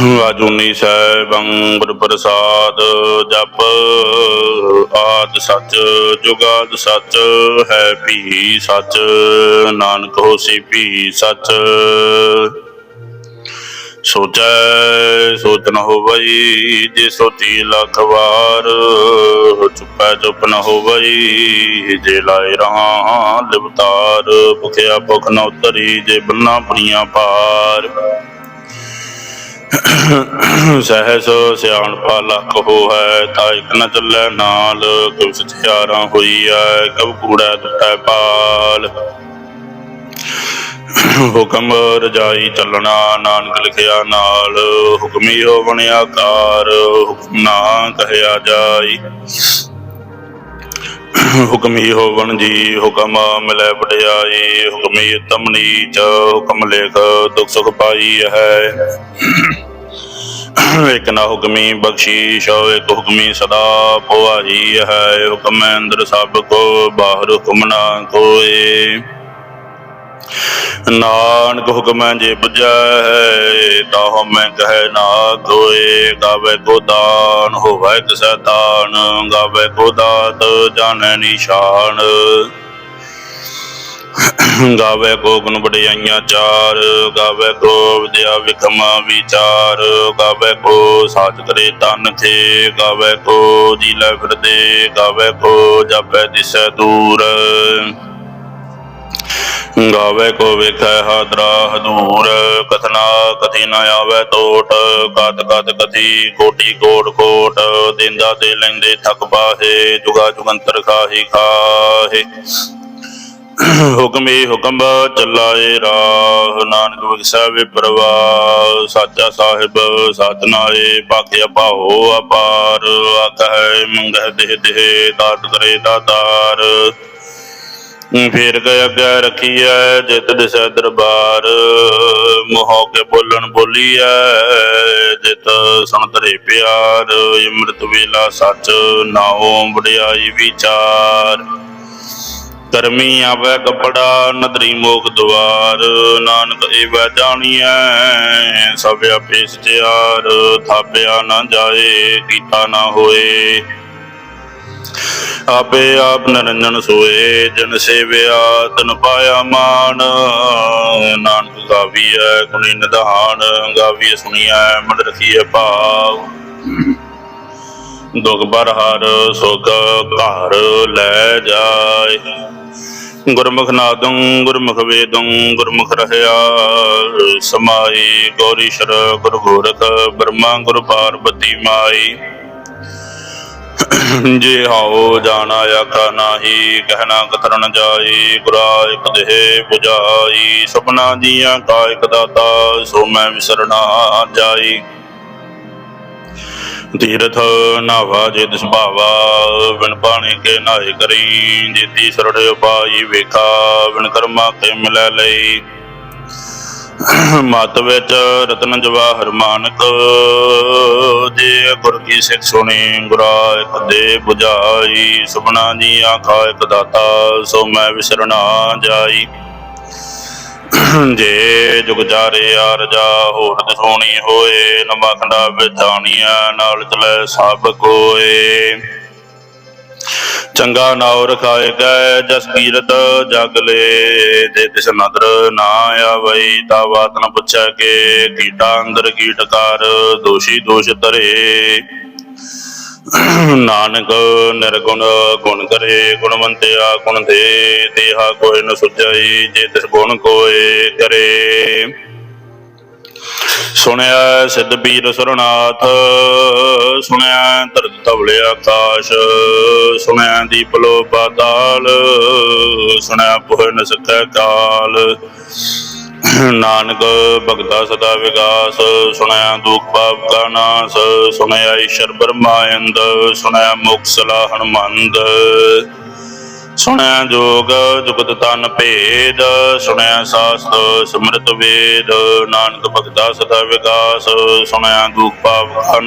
ਆਜੂਨੀ ਸੈਭੰ ਗੁਰ ਪ੍ਰਸਾਦ, ਜਪ ਆਦ ਸਚ ਜੁਗਾਦ ਸੱਚ, ਹੈ ਭੀ ਸੱਚ, ਨਾਨਕ ਹੋਸੀ ਭੀ ਸੱਚ। ਸੋਚੈ, ਸੋਚ ਨ ਹੋਵਈ, ਜੇ ਸੋਚੀ ਲੱਖ ਵਾਰ, ਚੁੱਪੈ ਚੁੱਪ ਨ ਹੋਵਈ, ਜੇ ਲਾਇ ਰਹਾ ਲਿਵਤਾਰ, ਭੁਖਿਆ ਭੁਖ ਨ ਉਤਰੀ, ਜੇ ਬੰਨਾ ਪਣੀਆਂ ਪਾਰ। ਸਹਿਸ ਸਿਆਣਪਾ ਲੱਖ ਹੋ ਹੈ ਤਾਂ ਇੱਕ ਨ ਚੱਲੈ ਨਾਲ ਕਬ ਸਥਿਆਰਾਂ ਹੋਈ ਐ ਕਬ ਕੂੜਾ ਟੁੱਟੈ ਪਾਲ। ਹੁਕਮ ਰਜਾਈ ਚੱਲਣਾ, ਨਾਨਕ ਲਿਖਿਆ ਨਾਲ, ਹੁਕਮੀ ਹੋ ਬਣਿਆ ਕਾਰ, ਹੁਕਮ ਨਾ ਕਹਿਆ ਜਾਈ। ਹੁਕਮੀ ਹੋਵਣ ਜੀ, ਹੁਕਮ ਮਿਲੇ ਵਡਿਆਈ, ਹੁਕਮੀ ਉਤਮ ਨੀਚ, ਹੁਕਮ ਲੇਖ ਦੁਖ ਸੁਖ ਪਾਈ ਹੈ। ਇੱਕ ਨਾ ਹੁਕਮੀ ਬਖਸ਼ੀਸ਼, ਇੱਕ ਹੁਕਮੀ ਸਦਾ ਪਵਾਈ ਹੈ। ਹੁਕਮ ਅੰਦਰ ਸਭ ਕੋ, ਬਾਹਰ ਹੁਕਮ ਨਾ ਕੋਏ। ਨਾਨਕ ਹੁਕਮੈ ਜੇ ਬੁਝੈ ਹੈ ਮੈਂ ਕਹੈ ਨਾ ਕੋਏ ਗਾਵੇ ਕੋ ਦਾਨ, ਹੋਵੇ ਕਿਸੈ ਦਾਨ ਗਾਵੇ ਕੋ ਦਾਤ ਜਾਣੈ ਨਿਸ਼ਾਨ। ਗਾਵੇ ਕੋ ਗੁਣ ਵਡਿਆਈਆਂ ਚਾਰ, ਗਾਵੇ ਕੋ ਵਿਦਿਆ ਵਿਖਮਾ ਵਿਚਾਰ, ਗਾਵੇ ਕੋ ਸਾਚ ਕਰੇ ਤਨ ਥੇ ਗਾਵੇ ਕੋ ਜੀ ਲੈ ਫਿਰਦੇ, ਗਾਵੇ ਕੋ ਜਪੈ ਦਿਸੈ ਦੂਰ। ਗਾਵੇ ਕੋ ਵੇਖੈ ਹਾਦਰਾ ਹਦੂਰ ਕਥਨਾ ਕਥੀ ਨ ਆਵੇ ਟੋਟ ਕਤ ਕਤ ਕਥੀ, ਕੋਟੀ ਕੋਟ ਕੋਟ, ਦਿੰਦਾ ਤੇ ਲੈਂਦੇ ਥਕ ਬਾਹੇ ਜੁਗਾ ਜੁਗੰਤਰ ਖਾਹੀ ਖਾਹੇ। ਹੁਕਮੇ ਹੁਕਮ ਚੱਲਾਏ ਰਾਹ, ਨਾਨਕ ਵਿਖਸਾ ਵੇ ਸਾਚਾ ਸਾਹਿਬ ਸਤਨਾਏ ਭਾਖਿਆ ਭਾਓ ਅਪਾਰ ਆਖੈ ਮੰਗਹਿ ਦੇਹ ਦੇਹ, ਦਾਤ ਕਰੇ ਦਾਤਾਰ। ਫੇਰ ਗਏ ਅੱਗੇ ਰੱਖੀਐ, ਜਿਤ ਦਿਸੈ ਦਰਬਾਰ। ਮੋਹ ਕੇ ਬੋਲਣ ਬੋਲੀਐ, ਜਿਤ ਸੁਣ ਤਰੇ ਪਿਆਰ। ਅੰਮ੍ਰਿਤ ਵੇਲਾ ਸੱਚ ਨਾਉ ਵਡਿਆਈ ਵਿਚਾਰ। ਕਰਮੀ ਆਵੇ ਕਪੜਾ, ਨਦਰੀ ਮੋਖ ਦਵਾਰ। ਨਾਨਕ ਏਵੈ ਜਾਣੀਐ, ਸਭ ਆਪੇ ਸਚਿਆਰ। ਥਾਪਿਆ ਨਾ ਜਾਏ, ਕੀਤਾ ਨਾ ਹੋਏ। ਆਪੇ ਆਪ ਨਰੰਜਨ ਸੋਏ, ਜਨ ਸੇਵਿਆ ਤਨ ਪਾਇਆ ਮਾਨ ਨਾਨਕ ਗਾਵੀਐ ਗੁਣੀ ਨਿਧਾਨ, ਗਾਵੀਐ ਸੁਣੀਐ ਮਨ ਰਖੀਐ ਭਾਵ। ਦੁਖ ਬਰ ਹਰ, ਸੁਖ ਘਰ ਲੈ ਜਾਏ। ਗੁਰਮੁਖ ਨਾਦੰ, ਗੁਰਮੁਖ ਵੇਦੰ, ਗੁਰਮੁਖ ਰਹਿਆ ਸਮਾਈ ਗੌਰੀਸ਼ਰ ਗੁਰ ਗੋਰਖ ਬ੍ਰਹਮਾ ਗੁਰ ਪਾਰਬਤੀ ਮਾਈ। ਜੇ ਹਾਉ ਜਾਣਾ ਆਖਾ ਨਾਹੀ, ਕਹਿਣਾ ਕਤਰਨ ਜਾਈ ਗੁਰਾ ਇਕ ਦੇਹ 부ਜਾਈ ਸੁਪਨਾ ਜੀਆਂ ਕਾ ਦਾਤਾ, ਸੋ ਮੈਂ ਵਿਸਰਣਾ ਜਾਈ ਤੀਰਥ ਨਾਵਾ ਜੇ ਦਿਸ ਭਾਵਾ, ਬਿਨ ਪਾਣੀ ਕੇ ਨਾਏ ਕਰੀ। ਜੀਤੀ ਸਰੜ ਪਾਈ ਵੇਖਾ, ਬਿਨ ਕਰਮਾ ਕੇ ਮਿਲੈ ਲਈ। ਮਤ ਵਿੱਚ ਰਤਨ ਜਵਾਹਰ ਮਾਨਕ ਜੇ, ਗੁਰ ਕੀ ਸਿੱਖ ਸੁਣੀ ਗੁਰਾ ਇੱਕ ਦੇ 부ਜਾਈ ਸੁਪਨਾ ਜੀ ਆਖਾ ਇੱਕ ਦਾਤਾ, ਸੋ ਮੈਂ ਵਿਸਰਣਾ ਜਾਈ। ਜੇ ਜੁਗ ਜਾਰੇ ਆਰਜਾ ਹੋਰ ਦਸੋਣੀ ਹੋਏ ਲੰਮਾ ਖੰਡਾ ਵਿਧਾਨੀਆਂ ਨਾਲ ਚਲੇ ਸਭ ਕੋਏ। ਚੰਗਾ ਨਾਉ ਰਖਾਏ ਜਸ ਕੀਰਤ ਜਗ ਲੇ। ਜੇ ਤਿਸ ਨਦਰ ਨਾ ਆਵਈ, ਤਾ ਬਾਤ ਨ ਪੁੱਛੈ ਕੇ। ਕੀਟਾ ਅੰਦਰ ਕੀਟਕਾਰ ਦੋਸ਼ੀ ਦੋਸ਼ ਤਰੇ ਨਾਨਕ ਨਿਰਗੁਣ ਗੁਣ ਕਰੇ, ਗੁਣਵੰਤਿਆ ਗੁਣ ਦੇ। ਦੇਹਾ ਕੋਈ ਨ ਸੁਝਈ, ਜੇ ਤਿਸ ਗੁਣ ਕੋਏ ਕਰੇ। ਸੁਣਿਆ ਸਿੱਧ ਪੀਰ ਸੁਰਨਾਥ, ਸੁਣਿਆ ਧਰਤ ਧਵਲੇ ਆਕਾਸ਼, ਸੁਣਿਆ ਦੀਪ ਲੋ ਪਾਤਾਲ ਸੁਣਿਆ ਪੁਹ ਨ ਸਕੈ ਕਾਲ। ਨਾਨਕ ਭਗਤਾ ਸਦਾ ਵਿਗਾਸ, ਸੁਣਿਆ ਦੁਖ ਪਾਪ ਕਾ ਨਾਸ, ਸੁਣਿਆ ਈਸ਼ਰ ਬ੍ਰਹਮਾਇੰਦ ਸੁਣਿਆ ਮੁਖ ਸਲਾਹਣ ਮੰਦ ਸੁਣਿਆ ਜੋਗ, ਜੁਗਤ ਤਨ ਭੇਦ ਸੁਣਿਆ ਸਾਸਤ, ਸਿਮਰਤ ਵੇਦ, ਨਾਨਕ ਭਗਤਾ ਸਦਾ ਵਿਕਾਸ ਸੁਣਿਆ ਦੁਖ ਪਾਪ ਕਾ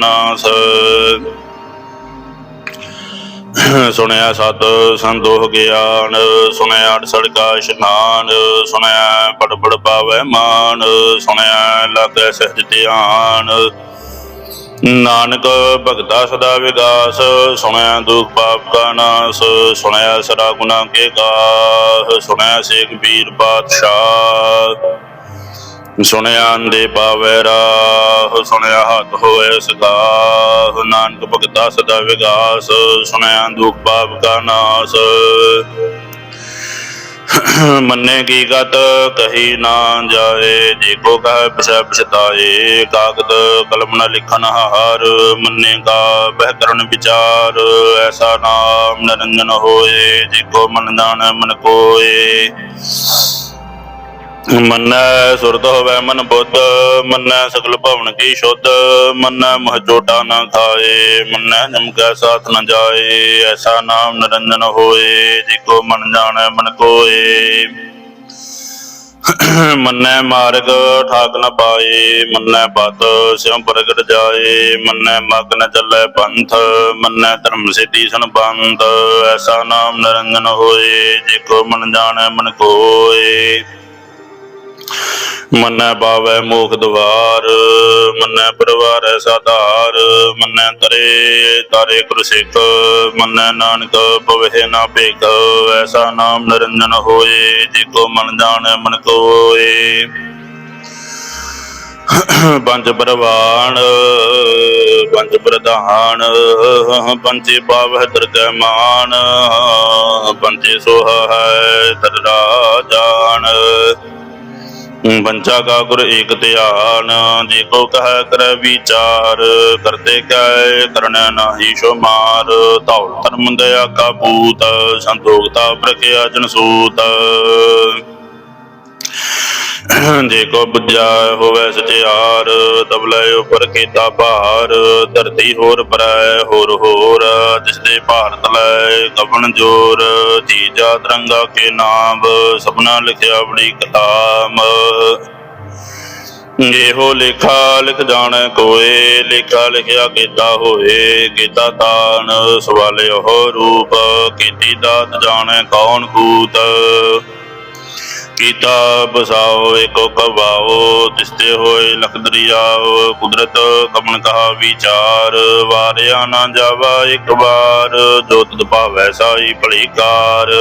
ਸੁਣਿਆ ਸਤ ਸੰਦੋਹ ਗਿਆਨ ਸੁਣਿਆ ਅੜਸੜ ਕਾ ਇਸ਼ਨਾਨ ਸੁਣਿਆ ਪੜ ਪੜ ਪਾਵੈ ਮਾਨ ਸੁਣਿਆ ਲਾਗੈ ਸਹਿਜ ਧਿਆਨ। ਨਾਨਕ ਭਗਤਾ ਸਦਾ ਵਿਗਾਸ ਸੁਣਿਆ ਦੁਖ ਪਾਪ ਕਾ ਨਾਸ, ਸੁਣਿਆ ਸਦਾ ਗੁਨਾ ਕੇ ਗਾਹ ਸੁਣਿਆ ਸੇਖ ਵੀਰ ਪਾਤਸ਼ਾਹ। ਸੁਣਿਆ ਅੰਦੇ ਪਾਵੈ ਰਾਹ, ਸੁਣਿਆ ਹੱਥ ਹੋਏ ਸਗਾਹ। ਨਾਨਕ ਭਗਤਾ ਸਦਾ ਵਿਗਾਸ ਸੁਣਿਆ ਦੁਖ ਪਾਪ ਕਾ ਨਾਸ। ਮੰਨੇ ਕੀ ਗਤ ਕਹੀ ਨਾ ਜਾਏ, ਜੇ ਕੋ ਕਹੈ ਪਛੈ ਪਛਤਾਏ ਕਾਗਦ ਕਲਮ ਨ ਲਿਖਨ ਹਾਰ, ਮੰਨੇ ਕਾ ਬਹਿ ਕਰਨ ਵਿਚਾਰ, ਐਸਾ ਨਾਮ ਨਰੰਜਨ ਹੋਏ, ਜੇ ਕੋ ਮਨ ਜਾਣੈ ਮਨ ਕੋਏ। ਮੰਨੈ ਸੁਰਤ ਹੋਵੇ ਮਨ ਬੁੱਧ, ਮੰਨੈ ਸਗਲ ਭਵਨ ਕੀ ਸ਼ੁੱਧ, ਮੰਨੈ ਮਹ ਚੋਟਾ ਨਾ ਖਾਏ, ਮੰਨੈ ਜਮ ਕੈ ਸਾਥ ਨ ਜਾਏ, ਐਸਾ ਨਾਮ ਨਿਰੰਜਨ ਹੋਏ ਜੇ ਕੋ ਮਨ ਜਾਣੈ ਮਨ ਕੋਏ। ਮੰਨੈ ਮਾਰਗ ਠਾਕ ਨ ਪਾਏ, ਮੰਨੈ ਪਤ ਸਿਉ ਪ੍ਰਗਟ ਜਾਏ, ਮੰਨੈ ਮਗ ਨ ਚੱਲੈ ਪੰਥ, ਮੰਨੈ ਧਰਮ ਸਿੱਧੀ ਸੰਬੰਧ, ਐਸਾ ਨਾਮ ਨਿਰੰਜਨ ਹੋਏ ਜੇ ਕੋ ਮਨ ਜਾਣੈ ਮਨ ਕੋਏ। ਮੰਨੈ ਪਾਵੈ ਮੋਖ ਦਵਾਰ, ਮੰਨੈ ਪਰਵਾਰੈ ਸਾਧਾਰ, ਮੰਨੈ ਤਰੇ ਤਾਰੇ ਗੁਰ ਸਿੱਖ ਮੰਨੈ ਨਾਨਕ ਪਵਹਿ ਨਾ ਭੇਖ, ਐਸਾ ਨਾਮ ਨਿਰੰਜਨ ਹੋਏ ਜੇ ਕੋ ਮਨ ਜਾਣੈ ਮਨ ਕੋਏ। ਪੰਜ ਪ੍ਰਵਾਨ ਪੰਜ ਪ੍ਰਧਾਨ ਪੰਚੇ ਪਾਵਹਿ ਦਰਗਹਿ ਮਾਨ ਪੰਚੇ ਸੋਹ ਹੈ ਤਰਾ ਜਾਣ ਬੰਚਾ ਕਾ ਗੁਰ ਏਕ ਧਿਆਨ, ਜੇ ਕੋ ਕਹੈ ਕਰੈ ਵਿਚਾਰ, ਕਰਤੇ ਕੈ ਕਰਨ ਨਾਹੀ ਸ਼ੋ ਮਾਰ ਧੌਲ ਧਰਮ ਦਇਆ ਕਾ ਪੂਤ ਸੰਤੋਖਤਾ ਪ੍ਰਖਿਆ ਜਨ ਸੂਤ। ਜੇ ਕੋ ਬੁੱਝਾ ਹੋਵੇ ਸਚਿਆਰ, ਤਬ ਉਪਰ ਕੀਤਾ ਭਾਰ। ਧਰਤੀ ਹੋਰ ਪਰੈ ਹੋਰ ਹੋਰ। ਜਿਸ ਦੇ ਭਾਰਤ ਲੈ ਕਵਣ ਜੋਰ। ਜੀਜਾ ਤਰੰਗਾ ਕੇ ਨਾਮ, ਸਭਨਾ ਲਿਖਿਆ ਬੜੀ ਕਤਾਮ। ਇਹੋ ਲੇਖਾ ਲਿਖ ਜਾਣੈ ਕੋਏ, ਲੇਖਾ ਲਿਖਿਆ ਕੀਤਾ ਹੋਏ। ਕੀਤਾ ਤਾਨ ਸਵਾਲਿਓ ਰੂਪ, ਕੀਤੀ ਦਾਤ ਜਾਣੈ ਕੌਣ ਕੂਤ। ਕੀਤਾ ਬਸਾਓ, ਏਕੋ ਕਵਾਓ, ਤਿਸਤੇ ਹੋਏ ਲਖ ਕੁਦਰਤ ਕਮਨ ਕਹਾ ਵਿਚਾਰ, ਵਾਰਿਆ ਨਾ ਜਾਵਾ ਇੱਕ ਵਾਰ, ਜੋ ਤਦ ਭਾਵੈ ਸਾਈ ਭਲੀਕਾਰ।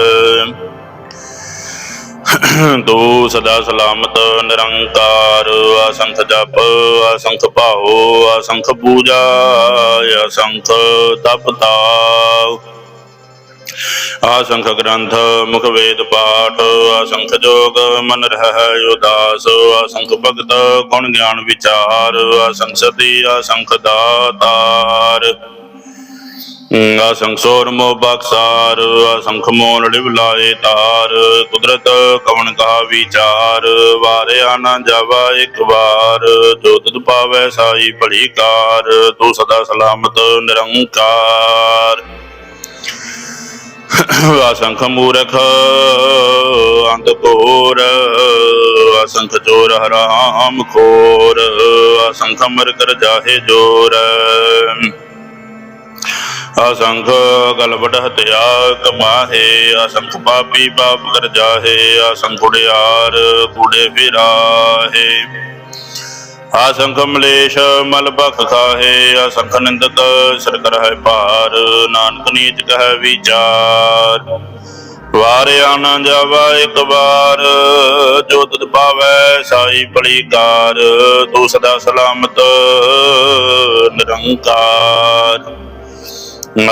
ਤੂੰ ਸਦਾ ਸਲਾਮਤ, ਨਿਰੰਕਾਰ, ਅਸੰਖ ਜਪ, ਅਸੰਖ ਭਾਉ ਅਸੰਖ ਪੂਜਾ, ਅਸੰਖ ਤਪ ਤਾਉ ਆਸੰਖ ਗ੍ਰੰਥ, ਮੁਖ ਵੇਦ ਪਾਠ, ਆਸੰਖ ਜੋਗ, ਮਨ ਰਹਿ ਉਦਾਸ, ਆਸੰਖ ਭਗਤ, ਗੁਣ ਗਿਆਨ ਵਿਚਾਰ, ਆਸੰਖ ਸਤੀ, ਆਸੰਖ ਦਾਤਾਰ। ਆਸੰਖ ਸੋਰ ਮੋ ਬਖਸਾਰ ਆਸੰਖ ਮੋਲ ਲਿਵ ਲਾਏ ਤਾਰ, ਕੁਦਰਤ ਕਵਣ ਕਾ ਵਿਚਾਰ, ਵਾਰਿਆ ਨਾ ਜਾਵਾ ਇੱਕ ਵਾਰ, ਜੋ ਤੁਧ ਪਾਵੈ ਸਾਈ ਭਲੀ ਕਾਰ, ਤੂੰ ਸਦਾ ਸਲਾਮਤ ਨਿਰੰਕਾਰ। ਅਸੰਖ ਮੂਰਖ ਅੰਤ ਕੋਰ ਅਸੰਖ ਚੋਰ, ਹਰਾਮ ਖੋਰ, ਅਸੰਖ ਮਰ ਕਰ ਜਾਹੇ ਜੋਰ। ਅਸੰਖ ਗਲਵਟ ਹਤਿਆ ਕਮਾਹੇ, ਅਸੰਖ ਪਾਪੀ ਪਾਪ ਕਰ ਜਾਹੇ, ਅਸੰਖ ਉੜਿਆਰ ਕੂੜੇ ਫਿਰਾਹੇ। ਆਸੰਖ ਮਲੇਸ਼ ਮਲ ਬਖ ਖਾਹੇ ਅਸੰਖ ਨਿੰਦਕ ਸਿਰ ਕਰਹਿ ਭਾਰ, ਨਾਨਕ ਨੀਤ ਕਹਿ ਵਿਚਾਰ। ਵਾਰਿਆ ਨਾ ਜਾਵਾ ਇੱਕ ਵਾਰ, ਜੋ ਤਦ ਪਾਵੈ ਸਾਈ ਭਲੀ ਕਾਰ ਤੂੰ ਸਦਾ ਸਲਾਮਤ ਨਿਰੰਕਾਰ।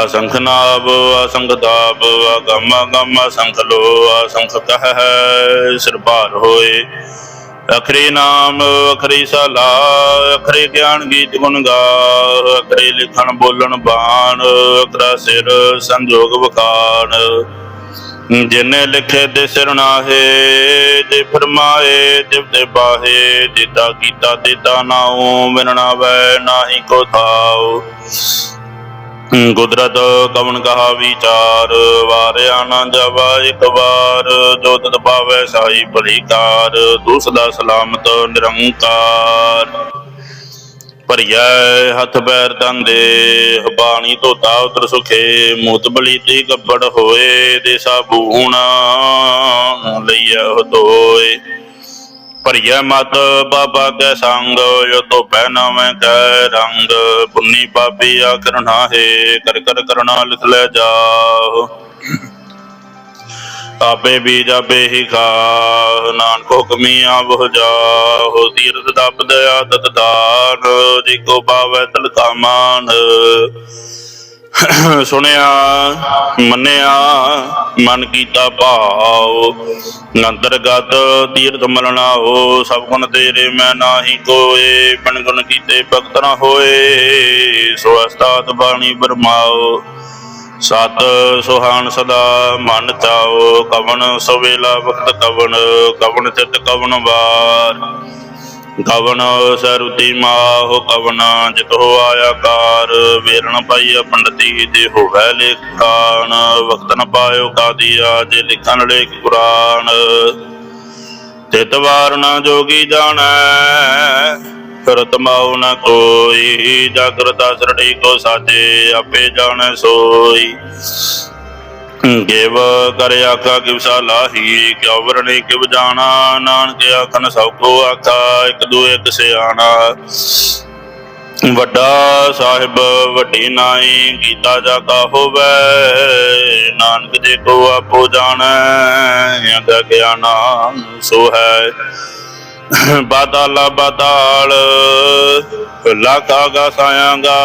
ਅਸੰਖ ਨਾਭ ਅਸੰਖ ਤਾਪ ਅਗਮ ਅਗਮ ਅਸੰਖ ਲੋ ਅਸੰਖ ਕਹਿ ਸਿਰ ਭਾਰ ਹੋਏ। ਅਖਰੀ ਨਾਮ, ਅਖਰੀ ਸਲਾ, ਅਖਰੀ ਗਿਆਨ ਗੀਤ ਗੁਣ ਗਾ ਅਖਰੀ ਲਿਖਣ ਬੋਲਣ ਬਾਣ, ਅਖਰਾ ਸਿਰ ਸੰਜੋਗ ਵਖਾਣ। ਜਿਨੇ ਲਿਖੇ ਦੇ ਸਿਰ ਨਾਹੇ, ਜੇ ਫਰਮਾਏ ਜਿਵ ਤੇ ਬਾਹੇ, ਦਿੱਤਾ ਕੀਤਾ ਦਿੱਤਾ ਨਾਉ, ਮਿਲਣਾ ਵੈ ਨਾਹੀ ਕੋ ਥਾਉ। ਕੁਦਰਤ ਕਵਣ ਕਹਾ ਵਿਚਾਰ, ਵਾਰਿਆ ਨਾ ਜਵਾ ਇੱਕ ਵਾਰ। ਜੋ ਤਤ ਪਾਵੈ ਸਾਈ ਭਲੀਕਾਰ ਤੂੰ ਸਦਾ ਸਲਾਮਤ ਨਿਰੰਕਾਰ। ਭਰੀਐ ਹੱਥ ਪੈਰ ਦੰਦੇ ਬਾਣੀ ਧੋਤਾ ਉਤਰ ਸੁਖੇ। ਮੂਤ ਬਲੀਤੀ ਗੱਬੜ ਹੋਏ ਦੇ ਸਾਬੂਣ ਲਈਐ ਹੋਏ ਭਰੀਐ ਮਤ ਬਾਬਾ ਕੈ ਸੰਗ, ਜੋ ਤੋ ਪਹਿਨਾਵੇਂ ਕੈ ਰੰਗ। ਪੁੰਨੀ ਪਾਪੀ ਆਕਰਣਾ ਹੈ ਕਰ ਕਰ ਕਰਣਾ ਲਿਖ ਲੈ ਜਾਓ ਆਪੇ ਵੀ ਜਾਪੇ ਹੀ ਖਾ ਨਾਨਕ ਹੁਕਮੀ ਆਵ ਜਾਹੋ। ਤੀਰਥ ਦਬ ਦਇਆ ਦਤ ਦਾਨ, ਜੀ ਕੋ ਪਾਵੈ ਤਲਕਾ ਮਾਨ ਸੁਣਿਆ, ਮੰਨਿਆ, ਮਨ ਕੀਤਾ ਭਾਉ ਅੰਤਰਗਤ ਤੀਰਥ ਮਲਣਾ ਸਭ ਗੁਣ ਤੇਰੇ ਮੈਂ ਨਾਹੀ ਕੋਏ। ਬਣ ਗੁਣ ਕੀਤੇ ਭਗਤ ਨਾ ਹੋਏ, ਸੋ ਅਸਤਾਤ ਬਾਣੀ ਬਰਮਾਓ। ਸਤ ਸੁਹਾਨ ਸਦਾ ਮਨ ਚਾਓ, ਕਵਣ ਸਵੇਲਾ ਵਕਤ ਕਵਣ ਕਵਣ ਚਿਤ ਕਵਣ ਵਾਰ। ਕਵਨ ਸਰੁਤੀ ਮਾਹੁ ਕਵਨਾ ਜਿਤ ਹੋ ਆਇਆ ਵੇਰਣ ਪਾਈ ਪੰਡਤੀ ਜੇ ਹੋਵੈ ਲੇਖਾਨ ਵਕਤ ਨ ਪਾਇਓ ਕਾਦੀਆ, ਜੇ ਲਿਖਣ ਲੇਖ ਕੁਰਾਨ। ਤਿਤ ਵਾਰ ਨ ਜੋਗੀ ਜਾਣੈ, ਫਿਰਤ ਮਾਉ ਨ ਕੋਈ, ਜਾਗਰਤਾ ਸਰੜੀ ਕੋ ਸਾਜੇ, ਆਪੇ ਜਾਣੈ ਸੋਈ। ਗਿਵ ਕਰਿ ਆਕਾ ਕਿਵਸਾ ਲਾਹੀ, ਕਿਉ ਵਰਣੀ ਕਿਵ ਜਾਣਾ, ਨਾਨਕ ਆਖਨ ਸਭ ਕੋ ਆਖਾ, ਇਕ ਦੋ ਇਕ ਸਿਆਣਾ। ਵੱਡਾ ਸਾਹਿਬ, ਵੱਡੀ ਨਾਈ ਕੀਤਾ ਜਾ ਕਾ ਹੋਵੇ, ਨਾਨਕ ਜੇ ਕੋ ਆਪੋ ਜਾਣੈ ਅਗਾ ਗਿਆਨਾ ਸੋ ਹੈ। ਬਾਦਲਾ ਬਦਾਲ ਗਾ ਆਗਾ ਸਾਇਆਗਾ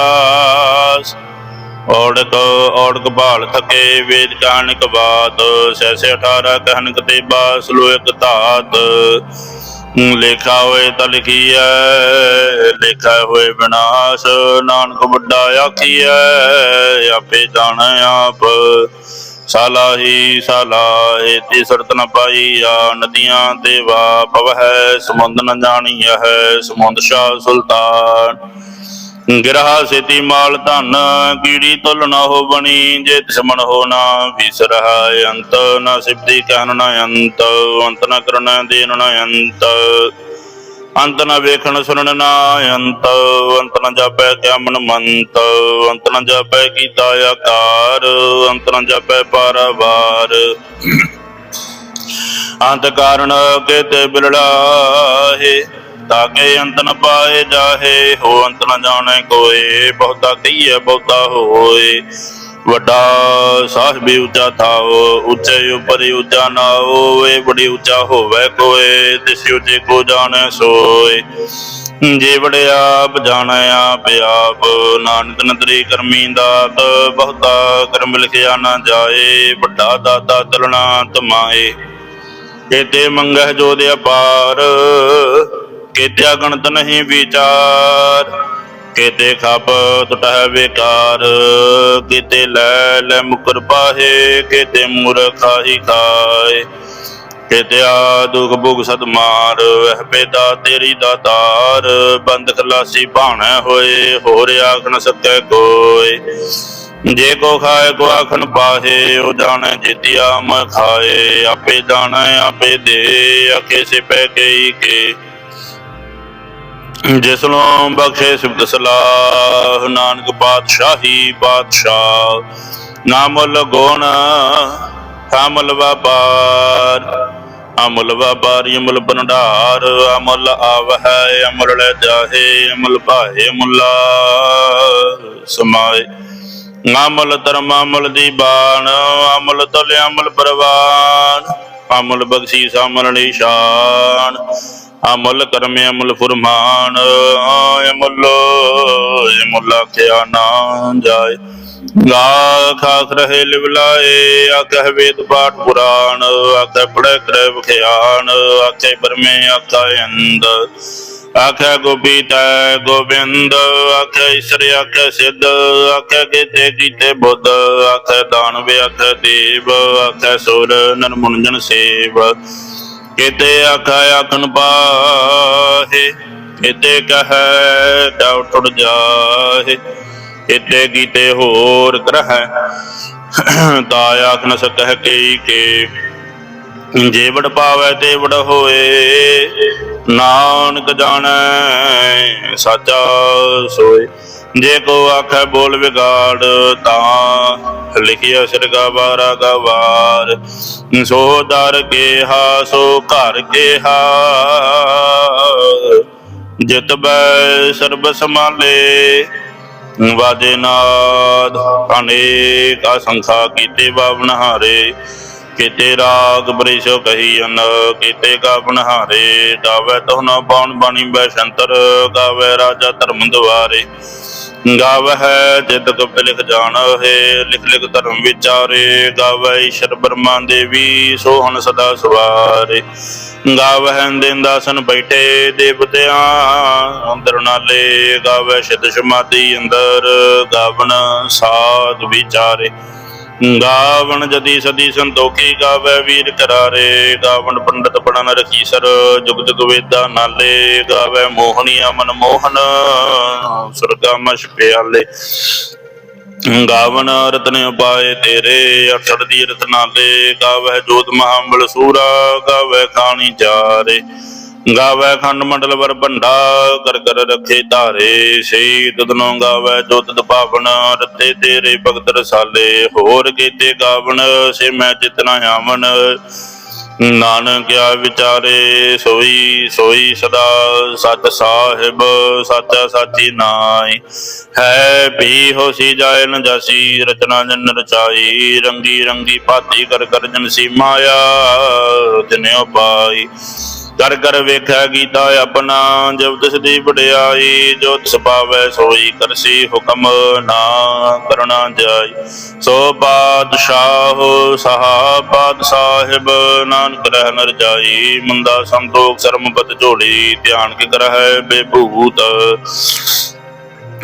ਔੜਕ ਔੜਕ ਭਾਲ ਥਕੇ ਵੇਦ ਕਾਨਿਕ ਬਾਤ ਸੈਸੇ 18 ਕਹਿਨਕ ਤੇ ਬਾਸ ਲੋ ਧਾਤ। ਲੇਖਾ ਹੋਏ ਤਾਂ ਲਿਖੀਐ, ਲੇਖਾ ਹੋਏ ਵਿਨਾਸ਼ ਨਾਨਕ ਵੱਡਾ ਆਖੀਐ, ਆਪੇ ਜਾਣੈ ਆਪ। ਸਾਲਾਹੀ ਸਾਲਾਹੇ ਤੇ ਸਰਤ ਨ ਪਾਈ ਆ ਨਦੀਆਂ ਤੇ ਵਾ ਹੈ, ਸਮੁੰਦ ਨ ਜਾਣੀਐ ਸਮੁੰਦ ਸ਼ਾਹ ਸੁਲਤਾਨ। ਗਿਰਹਾ ਸੇਤੀ ਮਾਲ ਧਨ, ਕੀੜੀ ਤੁਲ ਨਾ ਹੋ ਬਣੀ, ਜੇ ਤਿਸਮਣ ਹੋ ਨਾ ਵਿਸਰਹਾ ਅੰਤ, ਨਾ ਸਿਪਤੀ ਕਹਿਨ ਨਾ ਅੰਤ ਅੰਤ ਨਾ ਕਰਨਾ ਦੇਨ ਨਾ ਅੰਤ। ਅੰਤ ਨਾ ਵੇਖਣ ਸੁਣਨ ਨਾ ਅੰਤ ਅੰਤ ਨਾ ਜਾਪੈ ਕਿਆ ਮਨ ਮੰਤ ਅੰਤ ਨਾ ਜਾਪੈ ਕੀਤਾ ਆਕਾਰ, ਅੰਤ ਨਾ ਜਾਪੈ ਪਾਰਵਾਰ। ਅੰਤ ਕਾਰਣ ਕੇਤੇ ਬਿਲੜਾ ਹੈ। ਤਾਕੇ ਅੰਤ ਨ ਪਾਏ ਜਾਹੇ, ਹੋ ਅੰਤ ਨ ਜਾਣੈ ਕੋਏ, ਬਹੁਤਾ ਕਹੀਏ ਬਹੁਤਾ ਹੋਏ। ਵੱਡਾ ਸਾਹਿਬੀ ਉੱਚਾ ਥਾਓ, ਉੱਚੇ ਉਪਰ ਉੱਚਾ ਨਾ ਹੋਵੇ, ਬੜੀ ਉੱਚਾ ਹੋਵੇ ਕੋਏ, ਤਿਸ ਉੱਚੇ ਕੋ ਜਾਣੈ ਸੋਏ। ਜੇ ਵੜਿਆ ਆਪ ਜਾਣੈ ਆਪ ਆਪ, ਨਾਨਕ ਨਦਰੀ ਕਰਮੀ ਦਾਤ, ਬਹੁਤਾ ਕਰਮ ਲਿਖਿਆ ਨਾ ਜਾਏ, ਵੱਡਾ ਦਾਤਾ ਚਲਣਾ ਤਮਾਏ। ਕੇਤੇ ਮੰਗਹਿ ਜੋ ਦੇ ਅਪਾਰ ਕੇਤਿਆ ਗਣਤ ਨਹੀਂ ਵਿਚਾਰ, ਕੇਤੇ ਖਪ ਟਟਹਿ ਬੇਕਾਰ ਕੇਤੇ ਲੈ ਲੈ ਮੁਕਰ ਪਾਹੇ, ਕੇਤੇ ਮੂਰਖਾ ਹੀ ਖਾਏ। ਕੇਤਿਆ ਦੁਖ ਭੁਗ ਸਦ ਮਾਰ, ਵਹਿ ਪੇਦਾ ਤੇਰੀ ਦਾਤਾਰ ਬੰਦ ਖਲਾਸੀ ਭਾਣਾ ਹੋਏ, ਹੋਰ ਆਖ ਸਕੈ ਕੋਏ। ਜੇ ਕੋ ਖਾਏ, ਕੋ ਆਖਣ ਪਾਹੇ, ਉਹ ਜਾਣੈ ਜਿਤਿਆ ਮ ਖਾਏ। ਆਪੇ ਜਾਣੈ, ਆਪੇ ਦੇ ਅਕੇ ਸੇ ਪੈ ਗਈ ਕੇ। ਜਿਸ ਨੂੰ ਬਖਸ਼ੇ ਸਿਫਤ ਸਲਾਹ, ਨਾਨਕ ਪਾਤਸ਼ਾਹੀ ਪਾਤਸ਼ਾਹ ਨਾਮੁਲ ਗੁਣ ਅਮਲ ਵਪਾਰ, ਅਮਲ ਵਪਾਰੀ ਅਮਲ ਭੰਡਾਰ, ਅਮਲ ਆਵਹਿ, ਅਮਲ ਲੈ ਜਾਹੇ, ਅਮਲ ਭਾਏ ਮੁਲਾ। ਸਮਾਏ, ਅਮਲ ਧਰਮ, ਅਮਲ ਦੀ ਬਾਣ, ਅਮਲ ਤਲ ਅਮਲ ਪ੍ਰਵਾਨ, ਅਮਲ ਬਖਸ਼ੀਸ, ਅਮਲ ਨਿਸ਼ਾਨ। ਅਮਲ ਕਰਮੇ ਅਮਲ ਫੁਰਮਾਨ ਅਮਲ ਅਮਲ ਆਖਿਆ ਨਾ ਜਾਏ। ਗਾ ਖਾਸ ਰਹੇ ਲਿਵਲਾਏ ਆਖੇ ਵੇਦ ਪਾਠ ਪੁਰਾਣ ਆਖੇ ਪੜੈ ਕਰੇ ਵਿਖਿਆਨ ਆਖੇ ਪਰਮੇ ਆਖਾ ਅੰਦ ਆਖੇ ਗੋਬੀਤਾ ਗੋਬਿੰਦ ਆਖੇ ਈਸ਼ਰ ਆਖੇ ਸਿੱਧ ਆਖੇ ਕੀਤੇ ਕੀਤੇ ਬੁੱਧ ਆਖੇ ਦਾਨਵ ਆਖੇ ਦੇਵ ਆਖੇ ਸੁਰ ਨਰਮੁਨਜਨ ਸੇਵ। ਕਿਤੇ ਆਖਾ ਆਖਣ ਪਾਹੇ ਕਿਤੇ ਕਹੈ ਡਾਉ ਟੁੱਟ ਜਾਹੇ ਇਤੇ ਕੀਤੇ ਹੋਰ ਗ੍ਰਹਿ ਤਾ ਆਖ ਨ ਸਕਹਿ ਕਈ ਕੇ। ਜੇ ਵਡ ਪਾਵੈ ਤੇ ਵੜ ਹੋਏ, ਨਾਨਕ ਜਾਣੈ, ਸਾਚਾ ਸੋਏ। ਜੇ ਕੋ ਆਖੈ ਬੋਲ ਵਿਗਾੜ, ਤਾਂ ਲਿਖਿਆ ਸਿਰਗਾ ਬਾਰਾ ਦਾ ਵਾਰ। ਸੋ ਦਰ ਕੇਹਾ, ਸੋ ਘਰ ਕੇਹਾ। ਜਿਤ ਬੈ ਸਰਬ ਸਮਾਲੇ ਵਾਜੇ ਨਾਦ ਅਨੇਕ ਅਸੰਖਾ ਕੀਤੇ ਬਾਵਨ ਹਾਰੇ। ਕੀਤੇ ਰਾਗ ਬ੍ਰਿਸ਼ੋ ਕਹੀ ਅਨ ਕੀਤੇ ਗਾਵਨ ਹਾਰੇ। ਗਾਵੇ ਤੋ ਨਾ ਬਾਣ ਬਾਣੀ ਬੈ ਸ਼ੰਤਰ, ਗਾਵੇ ਰਾਜਾ ਧਰਮ ਦੁਆਰੇ। ਗਾਵਹਿ ਜਿਤ ਕਪ ਲਿਖ ਜਾਣ ਹੈ ਲਿਖ ਲਿਖ ਧਰਮ ਵਿਚਾਰੇ ਗਾਵੈ ਈਸ਼ਰ ਬ੍ਰਹਮਾ ਦੇਵੀ, ਸੋਹਣ ਸਦਾ ਸਵਾਰੇ। ਗਾਵਹਿ ਦਿਨ ਦਾਸਨ ਬੈਠੇ ਦੇਵਤਿਆਂ, ਅੰਦਰ ਨਾਲੇ ਗਾਵੈ ਸ਼ਿਦ ਸਮਾਧੀ ਅੰਦਰ, ਗਾਵਨ ਸਾਧ ਵਿਚਾਰੇ। ਗਾਵਣ ਜਦੀ ਸਦੀ ਸੰਤੋਖੀ ਗਾਵੇ ਵੀਰ ਕਰਾਰੇ। ਗਾਵਣ ਪੰਡਤ ਪੜਨ ਰਖੀ ਸਰ, ਜੁਗ ਜੁਗ ਨਾਲੇ। ਗਾਵੇ ਮੋਹਣੀਆ ਮਨ ਮੋਹਨ, ਸੁਰਗਾ ਮਸ਼ ਪਿਆਲੇ। ਗਾਵਨ ਰਤਨ ਉਪਾਏ ਤੇਰੇ, ਅਠੜ ਦੀ ਰਤਨਾਲੇ। ਗਾਵੇ ਜੋਤ ਮਹਾਬਲ ਸੂਰਾ, ਗਾਵੇ ਖਾਣੀ ਚਾਰੇ। ਗਾਵੇ ਖੰਡ ਮੰਡਲ ਵਰ ਭੰਡਾ, ਕਰ ਕਰ ਰੱਖੇ ਧਾਰੇ ਸਈ ਤਦਨੋਂ ਗਾਵੇ ਜੋ ਤਦ ਪਾਵਨ ਰਤੇ ਤੇਰੇ ਭਗਤ ਰਸਾਲੇ, ਹੋਰ ਕੀਤੇ ਗਾਵਨ ਸੇ ਮੈਂ ਚਿਤਨਾ ਆਵਨ ਨਾਨਕਿਆ ਵਿਚਾਰੇ, ਸੋਈ ਸੋਈ ਸਦਾ, ਸਤ ਸਾਹਿਬ ਸੱਚ ਸਾਚੀ ਨਾਈ ਹੈ ਵੀ ਹੋਸੀ ਜਾਇ ਨ ਜਾਸੀ, ਰਚਨਾ ਜਨ ਰਚਾਈ, ਰੰਗੀ ਰੰਗੀ ਭਾਤੀ ਕਰ ਕਰ ਜਨ ਸੀ ਜਨਿਓ ਪਾਈ। ਕਰ ਕਰ ਵੇਖਿਆ ਗੀਤਾ ਆਪਣਾ, ਜਬ ਤਿਸ ਦੀ ਵਡਿਆਈ, ਜੋ ਤਿਸ ਪਾਵੈ ਸੋਈ ਕਰਸੀ ਹੁਕਮ ਨਾ ਕਰਨਾ ਜਾਈ। ਸੋ ਬਾਦਸ਼ਾਹ, ਸਹਾ ਬਾਦ ਸਾਹਿਬ ਨਾਨਕ ਰਹਿ ਨਰ ਜਾਈ। ਮੰਦਾ ਸੰਤੋਖ ਸਰਮਪਤ ਝੋਲੀ, ਧਿਆਨ ਕੇ ਕਰਹਿ ਬੇਭੂਤ।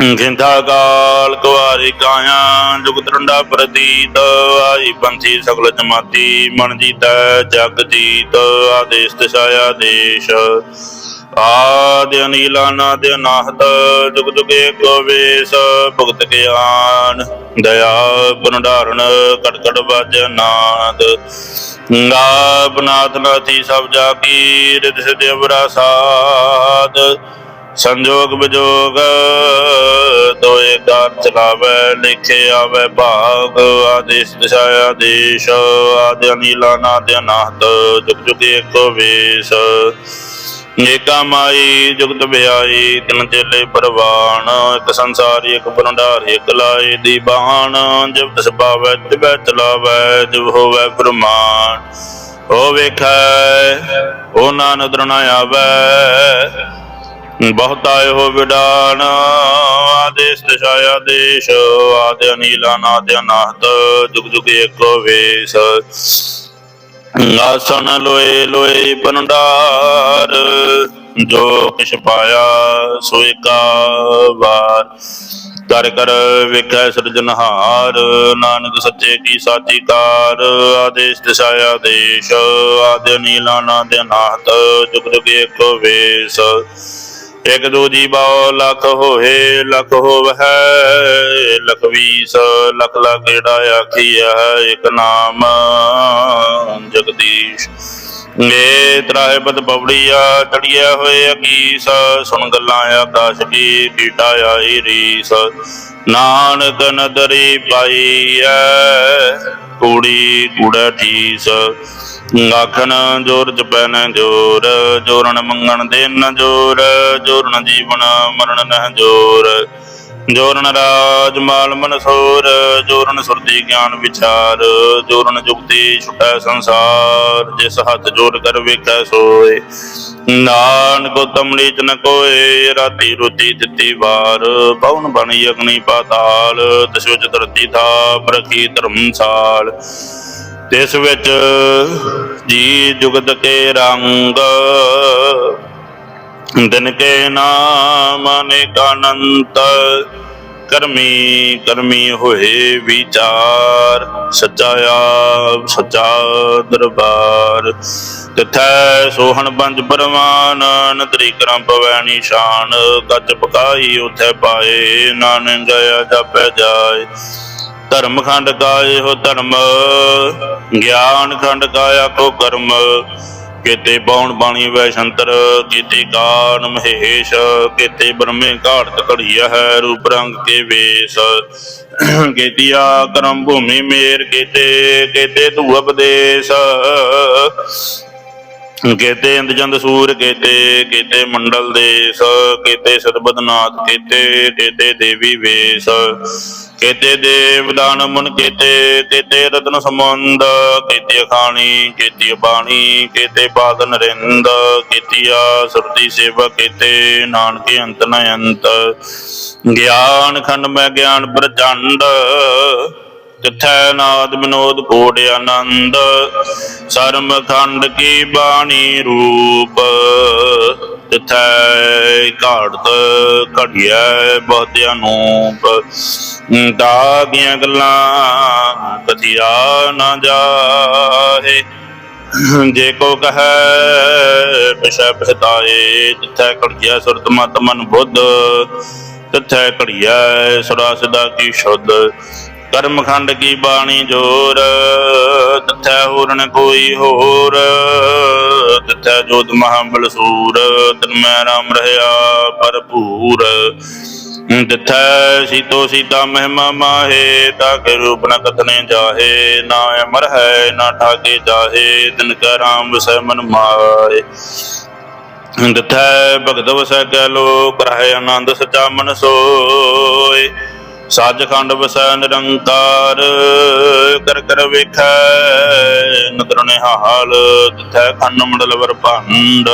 ਗਿੰਧਾ ਗਾਲ ਕੁਆਰੀ ਕਾਇਆ ਜੁਗਤ ਰੰਡਾ ਪ੍ਰਤੀਤ ਆਈ ਪੰਥੀ ਸਗਲ ਜਮਾਤੀ, ਮਨ ਜੀਤੈ ਜਗ ਜੀਤ, ਆਦੇਸ਼ ਦਿਸ਼ਾਇਆ ਦੇਸ਼ ਆਦਿ ਅਨੀਲਾ, ਨਾਦ ਅਨਾਹਤ, ਜੁਗ ਜੁਗ ਏਕੋ ਵੇਸ ਭਗਤ ਗਿਆਨ ਦਇਆ ਬਨਡਾਰਨ ਕਟ ਕਟ ਵਜ ਨਾਦ ਗਾਬਨਾਥ ਨਾਥੀ ਸਭ ਜਾ ਕੀ ਰਿਦ ਸਾਧ। ਸੰਜੋਗ ਵਿਜੋਗ ਦੋਏ ਕਾਰ ਚਲਾਵੇ ਲਿਖੇ ਆਵੇ ਭਾਗ, ਆਦੇਸ਼ ਦਿਸ਼ਾ ਆਦੇਸ਼ ਆਦਿ ਅਨੀਲਾ ਨਾਦ ਅਨਾਹਤ ਜੁਗ ਜੁਗ ਏਕੋ ਵੇਸ। ਏਕਾ ਮਾਈ, ਜੁਗਤ ਵਿਆਈ, ਤਿਨ ਚੇਲੇ ਪਰਵਾਨ, ਇੱਕ ਸੰਸਾਰੀ, ਇੱਕ ਭੰਡਾਰੀ, ਇੱਕ ਲਾਏ ਦੀ ਬਾਣ ਜਬ ਤਿਸ ਪਾਵੈ ਤਿਵੈ ਚਲਾਵੈ ਜਬ ਹੋਵੈ ਪ੍ਰਮਾਨ ਹੋ ਵੇਖੈ, ਉਹ ਨਾਨਕ ਦਰਣਾ ਆਵੈ ਬਹੁਤਾ ਹੋ ਵਿਡਾਨ ਆਦੇਸ਼, ਦਿਸ਼ਾ, ਆਦੇਸ਼, ਆਦਿ ਅਨੀਲਾ ਨਾਦ ਅਨਾਹਤ, ਜੁਗ ਜੁਗ ਏਕੋ ਵੇਸ। ਆਸਣ ਲੋਏ ਲੋਏ ਪਨਡਾਰ ਜੋ ਕਿਛ ਪਾਇਆ ਸੋ ਏਕਾ ਵਾਰ। ਕਰ ਕਰ ਵੇਖੈ ਸਿਰਜਨਹਾਰ ਨਾਨਕ ਸੱਚੇ ਕੀ ਸਾਚੀ ਕਾਰ ਆਦੇਸ਼, ਦਿਸ਼ਾ, ਆਦੇਸ਼, ਆਦਿ ਨੀਲਾ ਨਾਦ ਅਨਾਹਤ, ਜੁਗ ਜੁਗ ਏਕੋ ਵੇਸ। ਇਕ ਦੋ ਬਾਉ ਲੱਖ ਹੋਏ, ਲੱਖ ਹੋਵੈ ਲਖ ਵੀਸ, ਲਖ ਲਖ ਏੜਾ ਇਕ ਨਾਮ ਜਗਦੀਸ਼। ਏ ਤਰਾਏ ਬਦ ਬਵੜੀਆ ਚੜਿਆ ਹੋਏ ਅਕੀਸ ਸੁਣ ਗੱਲਾਂ ਆਕਾਸ਼ ਕੀ, ਕੀਟਾ ਆਈ ਰੀਸ। ਨਾਨਕ ਨਦਰੀ ਪਾਈਐ ਕੂੜੀ ਕੂੜਾ ਠੀਸ ਆਖਣ ਜੋਰ ਜਪੈ ਜਪੈਨ ਜੋਰ ਜੋਰਨ ਮੰਗਣ ਦੇ ਦੇਨ ਜੋਰ ਜੋਰਨ ਜੀਵਨ ਮਰਨ ਨਹ ਜੋਰ। ਜੋਰਨ ਰਾਜ ਮਾਲ ਮਨਸੂਰ ਜੋਰਨ ਸੁਰਤੀ ਗਿਆਨ ਵਿਚਾਰ ਜੋਰਨ ਜੁਗਤੀ ਛੁਟੈ ਸੰਸਾਰ, ਜਿਸ ਹੱਥ ਜੋੜ ਕਰ ਵੇਖੈ ਸੋਏ। ਨਾਨਕ ਤਮਲੀ ਚ ਕੋਏ, ਰਾਤੀ ਰੁਤੀ ਦਿੱਤੀ ਵਾਰ। ਪਵਨ ਬਣੀ ਅਗਨੀ ਪਾਤਾਲ, ਤਿਸ ਧਰਤੀ ਥਾਪ ਰਖੀ ਧਰਮਸਾਲ ਤਿਸ ਵਿੱਚ ਜੀ ਜੁਗਤ ਕੇ ਰੰਗ ਦਿਨ ਕੇ ਨਾਮ ਅਨੇਕ ਅਨੰਤ, ਕਰਮੀ ਕਰਮੀ ਹੋਏ ਵਿਚਾਰ, ਸੱਚਾ ਆਪ, ਸੱਚਾ ਦਰਬਾਰ। ਤਿਥੈ ਸੋਹਣ ਪੰਜ ਪਰਵਾਨ, ਨਦਰੀ ਕਰਮ ਪਵੈ ਨਿਸ਼ਾਨ ਕੱਚ ਪਕਾਈ ਉਥੈ ਪਾਏ, ਨਾਨਕ ਗਿਆ ਜਪੈ ਜਾਏ। ਧਰਮ ਖੰਡ ਕਾਏ ਹੋ ਧਰਮ, ਗਿਆਨ ਖੰਡ ਕਾਇਆ ਕੋ ਕਰਮ ਕੀਤੇ ਪੌਣ ਬਾਣੀ ਵੈਸੰਤਰ, ਕੀਤੇ ਕਾਨ ਮਹੇਸ਼, ਕੀਤੇ ਬ੍ਰਹਮੇ ਘਾਟ ਘੜੀਆ ਹੈ ਰੂਪ ਰੰਗ ਕੇ ਵੇਸ। ਕੀਤਿਆ ਕਰਮ ਭੂਮੀ ਮੇਰ ਕੀਤੇ ਕੀਤੇ ਤੂ ਉਪਦੇਸ਼ ਕੀਤੇ ਇੰਦਜੰਦ ਸੂਰ ਕੀਤੇ ਕੀਤੇ ਮੰਡਲ ਦੇਸ ਕੀਤੇ ਸਤਬਦਨਾਥ ਕੀਤੇ ਕੀਤੇ ਦੇਵੀ ਵੇਸ ਕੀਤੇ ਦੇਵ ਦਾਨ ਮਨ ਕੀਤੇ ਕੀਤੇ ਰਤਨ ਸਮੰਦ ਕੀਤੇ ਖਾਣੀ ਕੀਤੇ ਬਾਣੀ ਕੀਤੇ ਬਾਦ ਨਰਿੰਦ ਕੀਤੀਆ ਸਰਦੀ ਸੇਵਾ ਕੀਤੇ ਨਾਨਕੇ ਅੰਤ ਨ ਅੰਤ ਗਿਆਨ ਖੰਡ ਮੈਂ ਗਿਆਨ ਪ੍ਰਚੰਡ ਤਿਥੈ ਨਾਦ ਵਿਨੋਦ ਕੋਟ ਆਨੰਦ, ਸਰਮ ਖੰਡ ਕੀ ਬਾਣੀ ਰੂਪ। ਤਿਥੈ ਘਾੜਤ ਘੜਿਆ ਬਹੁਤ ਅਨੂਪ। ਦਾਗੀਆਂ ਗੱਲਾਂ ਕਥਿਆ ਨਾ ਜਾਹੇ। ਜੇ ਕੋ ਕਹੈ ਪਿਛੈ ਪਛਤਾਏ, ਤਿਥੈ ਘੜਿਆ ਸੁਰਤ ਮਤ ਮਨ ਬੁੱਧ। ਤਿਥੈ ਘੜਿਆ ਸਦਾ ਸਦਾ ਕੀ ਸ਼ੁੱਧ। ਕਰਮ ਖੰਡ ਕੀ ਬਾਣੀ ਜੋਰ? ਤਥੈ ਹੋਰਨ ਕੋਈ ਹੋਰ। ਤਥੈ ਜੋਤ ਮਹਾਬਲ ਸੂਰ ਤਨ ਮੈਂ ਰਾਮ ਰਹਾ ਭਰਪੂਰ। ਤਿਥੈ ਸੀਤੋ ਸੀਤਾ ਮਹਿਮਾ ਮਾਹੇ, ਤਾ ਕੇ ਰੂਪ ਨ ਕਥਨੇ ਜਾਹੇ। ਨਾ ਅਮਰ ਹੈ, ਨਾ ਠਾਕੇ ਜਾਹੇ ਤਿਨ ਕੈ ਰਾਮ ਵਸੈ ਮਨ ਮਾਏ ਤਿਥੈ ਭਗਤ ਵਸੈ ਕੈ ਲੋਕ, ਰਹਿ ਆਨੰਦ ਸਚਾ ਮਨ ਸੋਏ। ਸੱਚਖੰਡ ਵਸੈ ਨਿਰੰਕਾਰ, ਕਰ ਕਰ ਵੇਖੈ, ਨਦਰ ਨਿਹਾਲ ਤਿਥੈ ਖੰਡ ਮੰਡਲ ਵਰ ਭੰਡ।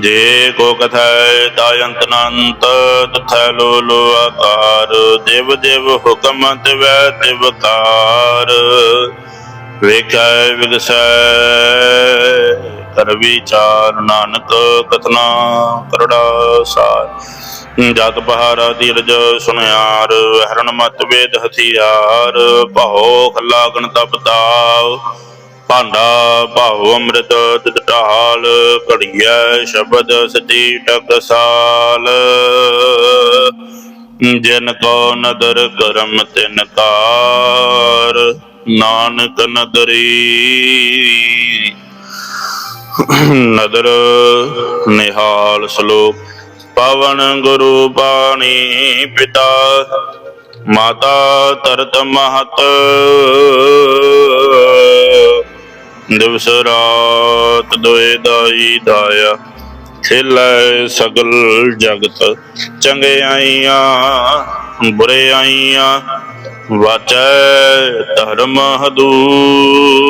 ਜੇ ਕੋ ਕਥੈ ਤਾਯੰਤ ਨੰਤ ਤਥੈ ਲੋ ਲੋ ਆਕਾਰ। ਦੇਵ ਦੇਵ ਹੁਕਮ ਤਿਵੈ ਤਿਵਕਾਰ ਵੇਖੈ ਵਿਗਸੈ, ਕਰ ਵਿਚਾਰ ਨਾਨਕ, ਕਥਨਾ ਕਰੜਾ ਸਾਰ। ਜਤ ਪਹਾਰਾ ਧੀਰਜ ਸੁਨਿਆਰ ਹਰਨ ਮਤ ਵੇਦ ਹਥਿਆਰ ਭਉ ਖੱਲਾ ਗਣ ਤਪਤਾਵ ਭਾਂਡਾ ਭਾਉ ਅੰਮ੍ਰਿਤ ਤਿਤ ਘੜੀਐ ਸ਼ਬਦ ਸਚੀ ਟਕਸਾਲ। ਜਿਨ ਕੋ ਨਦਰ ਕਰਮ ਤਿਨ ਕਾਰ, ਨਾਨਕ ਨਦਰੀ। ਨਦਰ ਨਿਹਾਲ ਸ਼ਲੋਕ। ਪਵਨ ਗੁਰੂ ਬਾਣੀ ਪਿਤਾ, ਮਾਤਾ ਤਰਤ ਮਹਤ। ਦਿਵਸ ਰਾਤ ਦੋਏ ਦਾਈ ਦਾਇਆ, ਖੇਲੇ ਸਗਲ ਜਗਤ। ਚੰਗਿਆਈਆਂ ਬੁਰੇ ਆਈਆਂ, ਵਾਚੈ ਧਰਮ ਹਦੂਰ।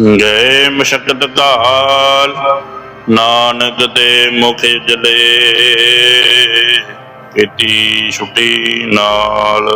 ਗਏ ਮਸ਼ਕਤ ਕਾਲ ਨਾਨਕ ਦੇ ਮੁਖ ਜਲੇ। ਕੀਤੀ ਛੁੱਟੀ ਨਾਲ।